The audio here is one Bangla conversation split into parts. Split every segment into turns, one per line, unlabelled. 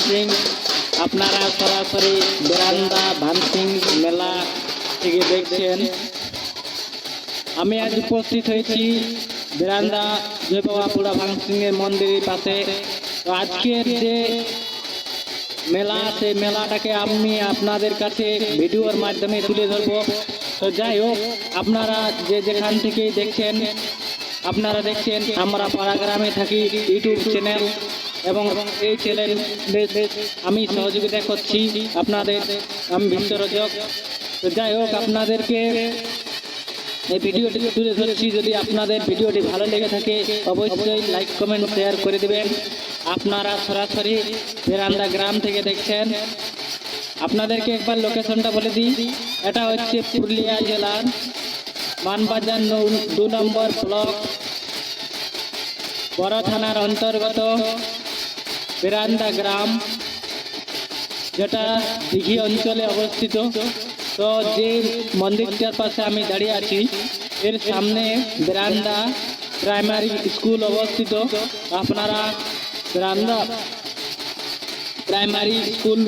ভানসিং আপনারা সরাসরি বেরান্দা ভানসিং মেলা থেকে দেখছেন। আমি আজ উপস্থিত হয়েছি বেরান্দা জয়বাবা জয়বাবাপুরা ভানসিংয়ের মন্দিরের পাশে। আজকের যে মেলা, সেই মেলাটাকে আমি আপনাদের কাছে ভিডিওর মাধ্যমে তুলে ধরবো। তো যাই হোক, আপনারা যে যেখান থেকেই দেখছেন, আপনারা দেখছেন, আমরা পাড়াগ্রামে থাকি ইউটিউব চ্যানেল। এবং এই চ্যানেল আমি সহযোগিতা করছি আপনাদের, আমি বিশ্বরজক যাই হোক, আপনাদেরকে এই ভিডিওটি তুলে ধরেছি। যদি আপনাদের ভিডিওটি ভালো লেগে থাকে, অবশ্যই লাইক কমেন্ট শেয়ার করে দেবেন। আপনারা সরাসরি বেরান্দা গ্রাম থেকে দেখছেন। আপনাদেরকে একবার লোকেশনটা বলে দিই। এটা হচ্ছে পুরুলিয়া জেলার মানবাজার দু নম্বর ব্লক, বড় থানার অন্তর্গত। বেরান্দা গ্রাম, যেটা দিঘি অঞ্চলে অবস্থিত। তো যে মন্দিরটার পাশে আমি দাঁড়িয়ে আছি, এর সামনে বেরান্দা প্রাইমারি স্কুল অবস্থিত। আপনারা বেরান্দা প্রাইমারি স্কুল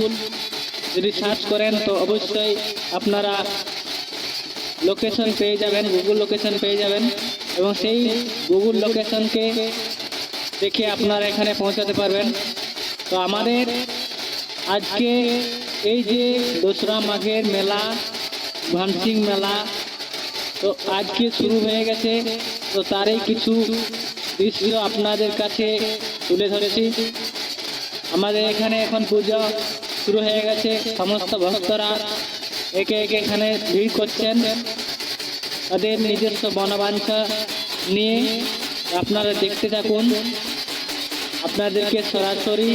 যদি সার্চ করেন, তো অবশ্যই আপনারা লোকেশন পেয়ে যাবেন, গুগল লোকেশন পেয়ে যাবেন। এবং সেই গুগল লোকেশনকে দেখে আপনারা এখানে পৌঁছাতে পারবেন। তো আমাদের আজকে এই যে দোসরা মাঘের মেলা, ভানসিং মেলা, তো আজকে শুরু হয়ে গেছে। তো তারই কিছু দৃশ্য আপনাদের কাছে তুলে ধরেছি। আমাদের এখানে এখন পুজো শুরু হয়ে গেছে। সমস্ত ভক্তরা একে একে এখানে ভিড় করছেন। তাদের নিজস্ব বনবাঞ্ছা নিয়ে আপনারা দেখতে থাকুন। আপনাদেরকে সরাসরি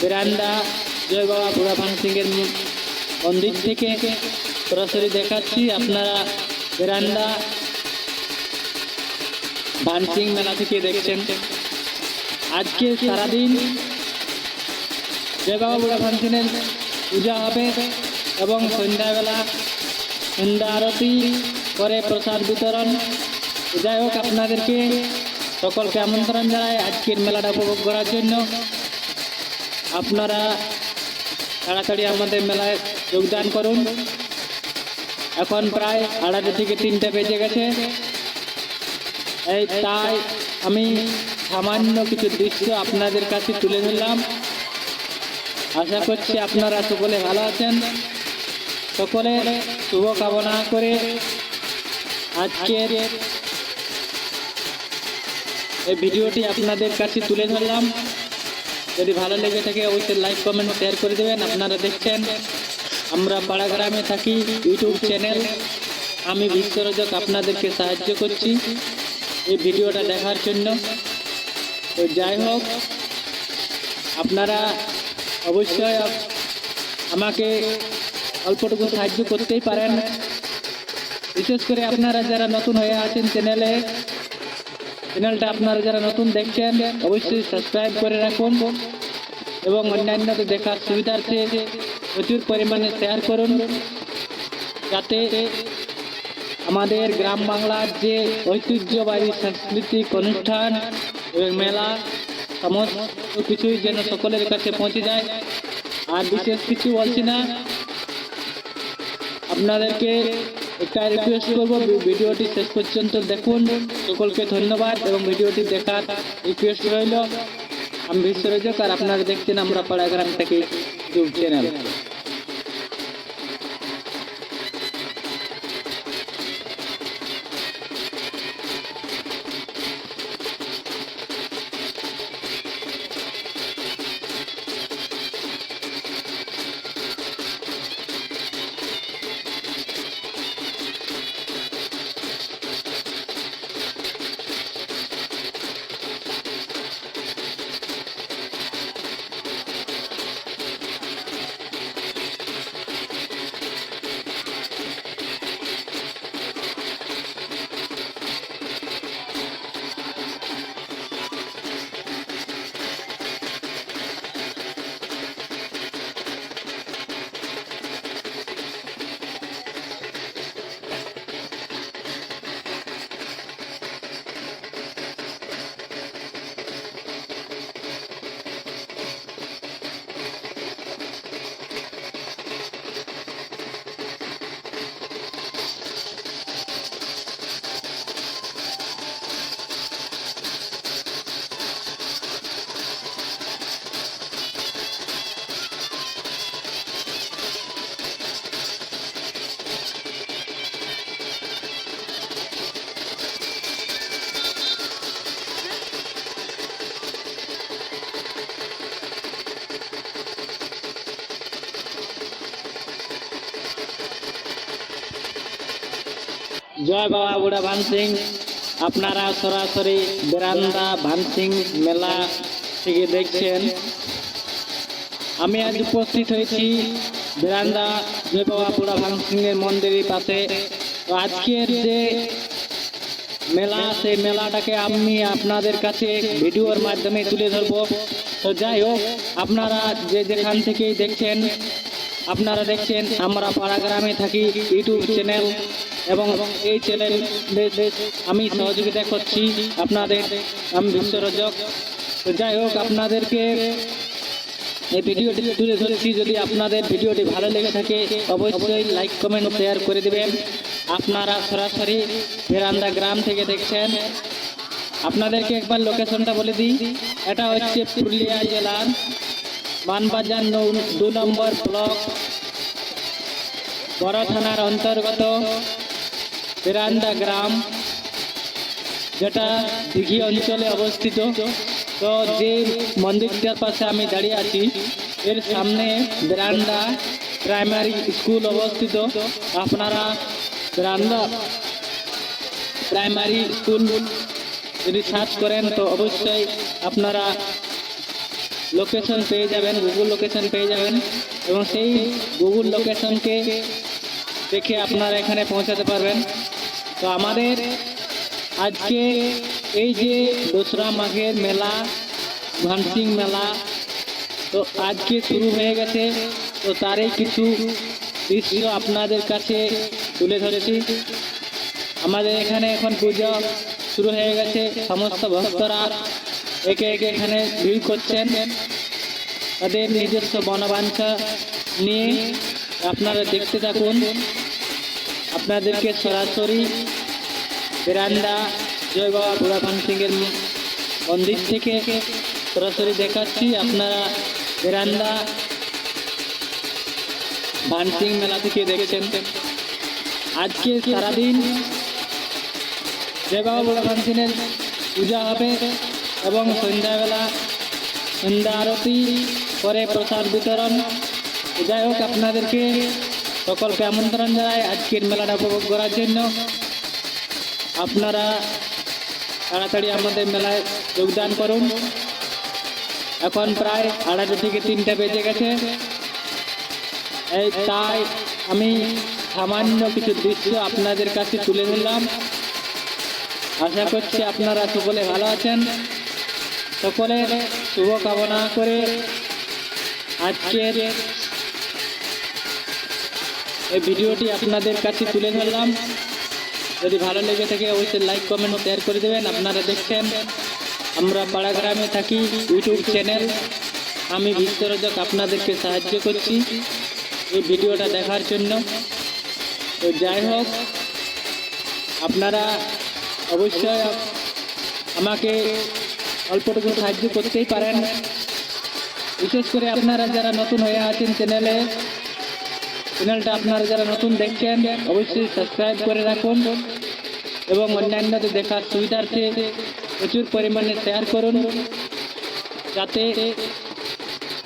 বেরান্দা জয় বাবা বুড়া ভান সিংয়ের মন্দির থেকে সরাসরি দেখাচ্ছি। আপনারা বেরান্দা ভানসিং মেলা থেকে দেখছেন। আজকে সারাদিন জয় বাবা বুড়া ভানসিংয়ের পূজা হবে এবং সন্ধ্যাবেলা সন্ধ্যা আরতি করে প্রসাদ বিতরণ। যাই হোক, আপনাদেরকে সকলকে আমন্ত্রণ জানাই আজকের মেলাটা উপভোগ করার জন্য। আপনারা তাড়াতাড়ি আমাদের মেলায় যোগদান করুন। এখন প্রায় আড়াইটা থেকে তিনটে বেজে গেছে। এই তাই আমি সামান্য কিছু দৃশ্য আপনাদের কাছে তুলে ধরলাম। আশা করছি আপনারা সকলে ভালো আছেন। সকলে শুভ কামনা করে আজকের এই ভিডিওটি আপনাদের কাছে তুলে ধরলাম। যদি ভালো লেগে থাকে, অবশ্যই লাইক কমেন্ট শেয়ার করে দেবেন। আপনারা দেখছেন, আমরা পাড়াগ্রামে থাকি ইউটিউব চ্যানেল আমি বিশ্বরজক, আপনাদেরকে সাহায্য করছি এই ভিডিওটা দেখার জন্য। তো যাই হোক, আপনারা অবশ্যই আমাকে অল্পটুকু সাহায্য করতেই পারেন। বিশেষ করে আপনারা যারা নতুন হয়ে আছেন চ্যানেলে চ্যানেলটা আপনারা যারা নতুন দেখছেন, অবশ্যই সাবস্ক্রাইব করে রাখুন। এবং অন্যান্যদের দেখার সুবিধার্থে প্রচুর পরিমাণে শেয়ার করুন। যাতে আমাদের গ্রাম বাংলার যে ঐতিহ্যবাহী সাংস্কৃতিক অনুষ্ঠান এবং মেলা, সমস্ত কিছুই যেন সকলের কাছে পৌঁছে যায়। আর বিশেষ কিছু বলছি না। আপনাদেরকে একটা রিকোয়েস্ট করব ভিডিওটি শেষ পর্যন্ত দেখুন। সকলকে ধন্যবাদ এবং ভিডিওটি দেখার রিকোয়েস্ট রইল। আমি বিশ্বরজক আর আপনারা দেখছেন আমরা পাড়াগ্রাম থেকে ইউটিউব চ্যানেল জয় বাবা বুড়া ভানসিং আপনারা সরাসরি বেরান্দা ভানসিং মেলা থেকে দেখছেন। আমি আজ উপস্থিত হয়েছি বেরান্দা জয় বাবা বুড়া ভানসিংয়ের মন্দিরের পাশে। আজকের যে মেলা, সেই মেলাটাকে আমি আপনাদের কাছে ভিডিওর মাধ্যমে তুলে ধরবো। তো যাই হোক, আপনারা যে যেখান থেকেই দেখছেন, আপনারা দেখছেন, আমরা পাড়া গ্রামে থাকি ইউটিউব চ্যানেল। এবং এই চ্যানেল আমি সহযোগিতা করছি আপনাদের, আমি বিশ্বরজক। যাই হোক, আপনাদেরকে এই ভিডিওটি তুলে ধরেছি। যদি আপনাদের ভিডিওটি ভালো লেগে থাকে, অবশ্যই লাইক, কমেন্ট, শেয়ার করে দেবেন। আপনারা সরাসরি ফেরান্দা গ্রাম থেকে দেখছেন। আপনাদেরকে একবার লোকেশনটা বলে দিই। এটা হচ্ছে পুরুলিয়া জেলার মানবাজার দু নম্বর ব্লক, বড় থানার অন্তর্গত ফেরান্দা গ্রাম, যেটা দিঘি অঞ্চলে অবস্থিত। তো যে মন্দিরটার পাশে আমি দাঁড়িয়ে আছি, এর সামনে বেরান্ডা প্রাইমারি স্কুল অবস্থিত। আপনারা বেরান্ডা প্রাইমারি স্কুল যদি সার্চ করেন, তো অবশ্যই আপনারা লোকেশন পেয়ে যাবেন গুগল লোকেশন পেয়ে যাবেন। এবং সেই গুগল লোকেশনকে দেখে আপনারা এখানে পৌঁছাতে পারবেন। তো আমাদের আজকে এই যে দোসরা মাঘের মেলা, ভানসিং মেলা, তো আজকে শুরু হয়ে গেছে। তো তারই কিছু দৃশ্য আপনাদের কাছে তুলে ধরেছি। আমাদের এখানে এখন পুজো শুরু হয়ে গেছে। সমস্ত ভক্তরা একে একে এখানে ভিড় করছেন। তাদের নিজস্ব বনবাঞ্ছা নিয়ে আপনারা দেখতে থাকুন। আপনাদেরকে সরাসরি বেরান্দা জয় বাবা বুড়াখান সিংয়ের মন্দির থেকে সরাসরি দেখাচ্ছি আপনারা বেরান্দা ভানসিং মেলা থেকে দেখেছেন আজকে সারাদিন জয় বাবা বুড়াখান সিংয়ের পূজা হবে এবং সন্ধ্যাবেলা সন্ধ্যা আরতি পরে প্রসাদ বিতরণ যাই হোক আপনাদেরকে সকলকে আমন্ত্রণ জানাই আজকের মেলাটা উপভোগ করার জন্য। আপনারা তাড়াতাড়ি আমাদের মেলায় যোগদান করুন। এখন প্রায় আড়াইটা থেকে তিনটা বেজে গেছে। এই তাই আমি সামান্য কিছু দৃশ্য আপনাদের কাছে তুলে ধরলাম। আশা করছি আপনারা সকলে ভালো আছেন। সকলের শুভকামনা করে আজকের এই ভিডিওটি আপনাদের কাছে তুলে ধরলাম। যদি ভালো লেগে থাকে, অবশ্যই লাইক কমেন্ট শেয়ার করে দেবেন। আপনারা দেখছেন, আমরা পাড়া গ্রামে থাকি ইউটিউব চ্যানেল আমি বিশ্বরজক আপনাদেরকে সাহায্য করছি এই ভিডিওটা দেখার জন্য। তো যাই হোক, আপনারা অবশ্যই আমাকে অল্পটুকু সাহায্য করতেই পারেন। বিশেষ করে আপনারা যারা নতুন হয়ে আছেন চ্যানেলে চ্যানেলটা আপনারা যারা নতুন দেখছেন, অবশ্যই সাবস্ক্রাইব করে রাখুন এবং অন্যান্যদের দেখার সুবিধার্থে প্রচুর পরিমাণে শেয়ার করুন, যাতে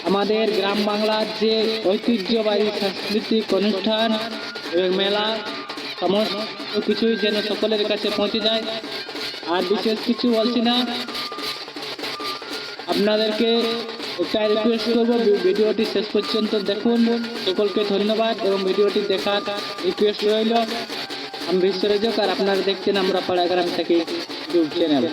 আমাদের গ্রাম বাংলার যে ঐতিহ্যবাহী সাংস্কৃতিক অনুষ্ঠান এবং মেলা, সমস্ত কিছুই যেন সকলের কাছে পৌঁছে যায়। আর বিশেষ কিছু বলছি না, আপনাদেরকে একটা রিকোয়েস্ট করব ভিডিওটি শেষ পর্যন্ত দেখুন। সকলকে ধন্যবাদ এবং ভিডিওটি দেখার রিকোয়েস্ট রইল। আমি বিশ্বরজক আর আপনারা দেখছেন আমরা পাড়াগ্রাম থেকে ইউটিউব চ্যানেল।